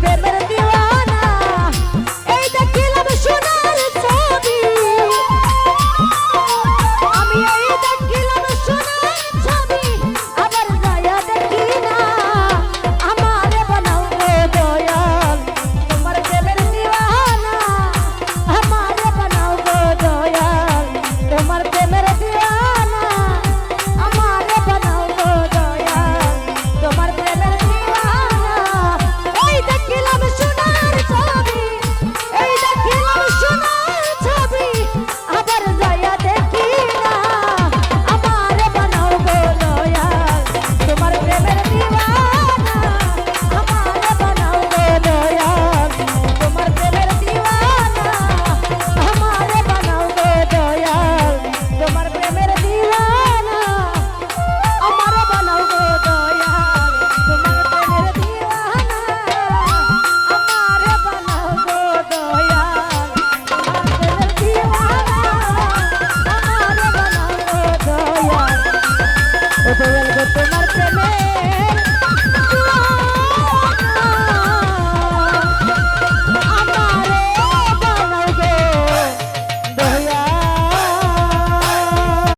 Perra তোমার প্রেমে